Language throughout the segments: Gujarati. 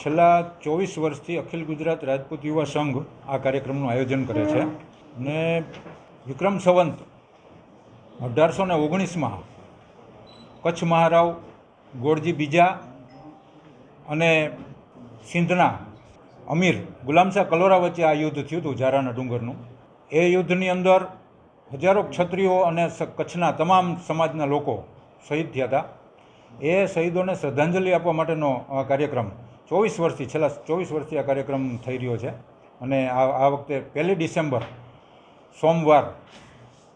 છેલ્લા ચોવીસ વર્ષથી અખિલ ગુજરાત રાજપૂત યુવા સંઘ આ કાર્યક્રમનું આયોજન કરે છે. ને વિક્રમ સંવંત અઢારસો ને ઓગણીસમાં કચ્છ મહારાવ ગોળજી બીજા અને સિંધના અમીર ગુલામશાહ કલોરા વચ્ચે આ યુદ્ધ થયું હતું જારાના ડુંગરનું. એ યુદ્ધની અંદર હજારો ક્ષત્રિયો અને કચ્છના તમામ સમાજના લોકો શહીદ થયા હતા. એ શહીદોને શ્રદ્ધાંજલિ આપવા માટેનો કાર્યક્રમ ચોવીસ વર્ષથી, છેલ્લા ચોવીસ વર્ષથી આ કાર્યક્રમ થઈ રહ્યો છે. અને આ આ વખતે પહેલી ડિસેમ્બર, સોમવાર,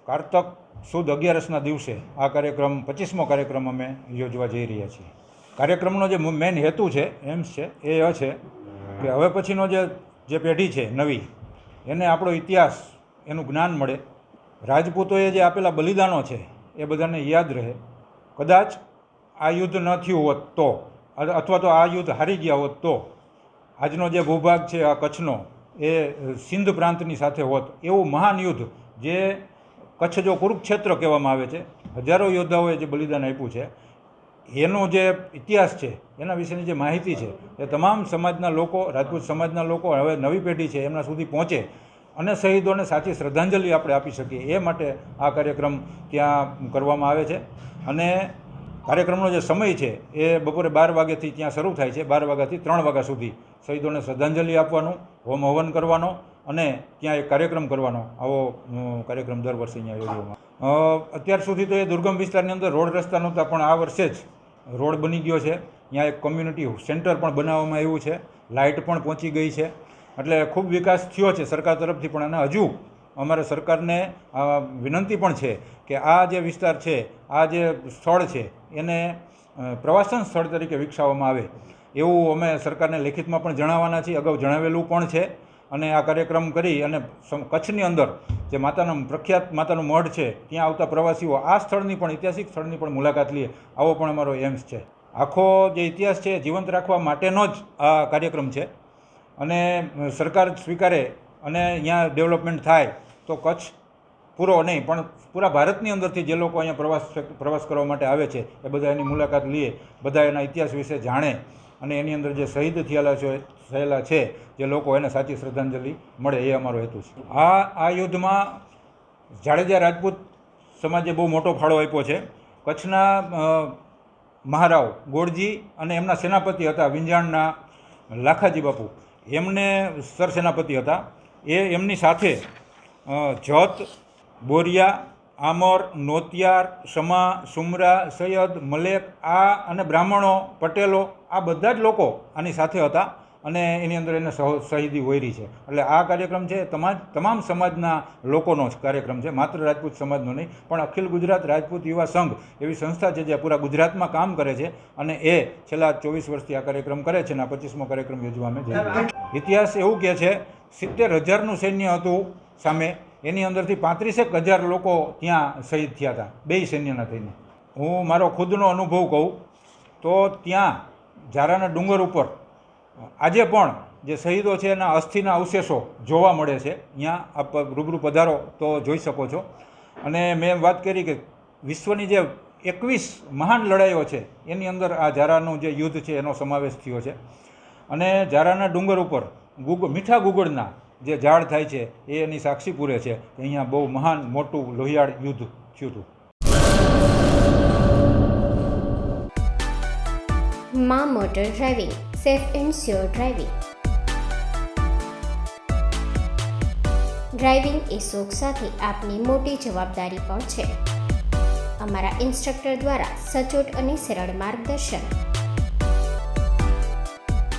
કારતક સુદ અગિયારસના દિવસે આ કાર્યક્રમ, પચીસમો કાર્યક્રમ અમે યોજવા જઈ રહ્યા છીએ. કાર્યક્રમનો જે મેઇન હેતુ છે એમ્સ છે, એ એ છે કે હવે પછીનો જે જે પેઢી છે, નવી, એને આપણો ઇતિહાસ, એનું જ્ઞાન મળે. રાજપૂતોએ જે આપેલા બલિદાનો છે, એ બધાને યાદ રહે. કદાચ આ યુદ્ધ ન થયું હોત તો અથવા તો આ યુદ્ધ હારી ગયા હોત તો, આજનો જે ભૂભાગ છે, આ કચ્છનો, એ સિંધ પ્રાંતની સાથે હોત. એવું મહાન યુદ્ધ જે કચ્છ જો કુરુક્ષેત્ર કહેવામાં આવે છે, હજારો યોદ્ધાઓએ જે બલિદાન આપ્યું છે, એનો જે ઇતિહાસ છે, એના વિશેની જે માહિતી છે, એ તમામ સમાજના લોકો, રાજપૂત સમાજના લોકો હવે નવી પેઢી છે, એમના સુધી પહોંચે અને શહીદોને સાચી શ્રદ્ધાંજલિ આપણે આપી શકીએ. એ માટે આ કાર્યક્રમ ત્યાં કરવામાં આવે છે. અને કાર્યક્રમનો જે સમય છે એ બપોરે બાર વાગ્યાથી ત્યાં શરૂ થાય છે. બાર વાગ્યાથી ત્રણ વાગ્યા સુધી શહીદોને શ્રદ્ધાંજલિ આપવાનું, હોમ હવન કરવાનો અને ત્યાં એક કાર્યક્રમ કરવાનો. આવો કાર્યક્રમ દર વર્ષે અહીંયા યોજવામાં અત્યાર સુધી તો એ દુર્ગમ વિસ્તારની અંદર રોડ રસ્તા નહોતા પણ આ વર્ષે જ રોડ બની ગયો છે. ત્યાં એક કોમ્યુનિટી સેન્ટર પણ બનાવવામાં આવ્યું છે. લાઇટ પણ પહોંચી ગઈ છે. એટલે ખૂબ વિકાસ થયો છે સરકાર તરફથી પણ અને હજુ અમારે સરકારને વિનંતી પણ છે કે આ જે વિસ્તાર છે, આ જે સ્થળ છે, એને પ્રવાસન સ્થળ તરીકે વિકસાવવામાં આવે. એવું અમે સરકારને લેખિતમાં પણ જણાવવાના છીએ, અગાઉ જણાવેલું પણ છે. અને આ કાર્યક્રમ કરી અને કચ્છની અંદર જે માતાનું પ્રખ્યાત, માતાનું મઢ છે, ત્યાં આવતા પ્રવાસીઓ આ સ્થળની પણ, ઐતિહાસિક સ્થળની પણ મુલાકાત લે. આવો પણ અમારો એમ્સ છે. આખો જે ઇતિહાસ છે, જીવંત રાખવા માટેનો જ આ કાર્યક્રમ છે. અને સરકાર સ્વીકારે અને અહીંયા ડેવલપમેન્ટ થાય. તો કચ્છ પૂરો નહીં, પણ પૂરા ભારતની અંદરથી જે લોકો અહીંયા પ્રવાસ પ્રવાસ કરવા માટે આવે છે, એ બધા એની મુલાકાત લે બધા એના ઇતિહાસ વિશે જાણે અને એની અંદર જે શહીદ થયેલા છે થયેલા છે, જે લોકો એને સાચી શ્રદ્ધાંજલિ મળે એ અમારો હેતુ છે. આ આ યુદ્ધમાં જાડેજા રાજપૂત સમાજે બહુ મોટો ફાળો આપ્યો છે. કચ્છના મહારાવ ગોળજી અને એમના સેનાપતિ હતા વિંજાણના લાખાજી બાપુ. એમને સરસેનાપતિ હતા. એ એમની સાથે જત, બોરિયા, આમર, નોતિયાર, સમા, સુમરા, સૈયદ, મલેક, આ અને બ્રાહ્મણો, પટેલો, આ બધા જ લોકો આની સાથે હતા અને એની અંદર એને શહીદી હોયરી છે. એટલે આ કાર્યક્રમ છે તમામ તમામ સમાજના લોકોનો જ કાર્યક્રમ છે. માત્ર રાજપૂત સમાજનો નહીં, પણ અખિલ ગુજરાત રાજપૂત યુવા સંઘ એવી સંસ્થા છે જે પૂરા ગુજરાતમાં કામ કરે છે અને એ છેલ્લા ચોવીસ વર્ષથી આ કાર્યક્રમ કરે છે અને આ પચીસમો કાર્યક્રમ યોજવા અમે જઈએ ઇતિહાસ એવું કહે છે, સિત્તેર હજારનું સૈન્ય હતું સામે એની અંદરથી પાંત્રીસેક હજાર લોકો ત્યાં શહીદ થયા હતા બેય સૈન્યના થઈને. હું મારો ખુદનો અનુભવ કહું, તો ત્યાં ઝારાના ડુંગર ઉપર, આજે પણ જે શહીદો છે એના અસ્થિના અવશેષો જોવા મળે છે. અહીંયા આપ રૂબરૂ પધારો તો જોઈ શકો છો. અને મેં વાત કરી કે વિશ્વની જે એકવીસ મહાન લડાઈઓ છે, એની અંદર આ ઝારાનું જે યુદ્ધ છે એનો સમાવેશ થયો છે. અને ઝારાના ડુંગર ઉપર ગુગ મીઠા ગુગળના જે ઝાડ થાય છે, એ એની સાક્ષી પૂરે છે. કે અહીંયા બહુ મહાન, મોટું લોહિયાળ યુદ્ધ થયું હતું. મા motor driving, safe and sure driving. Driving એ શોખ સાથે આપની મોટી જવાબદારી પણ છે. અમારા ઇન્સ્ટ્રક્ટર દ્વારા સચોટ અને સરળ માર્ગદર્શન.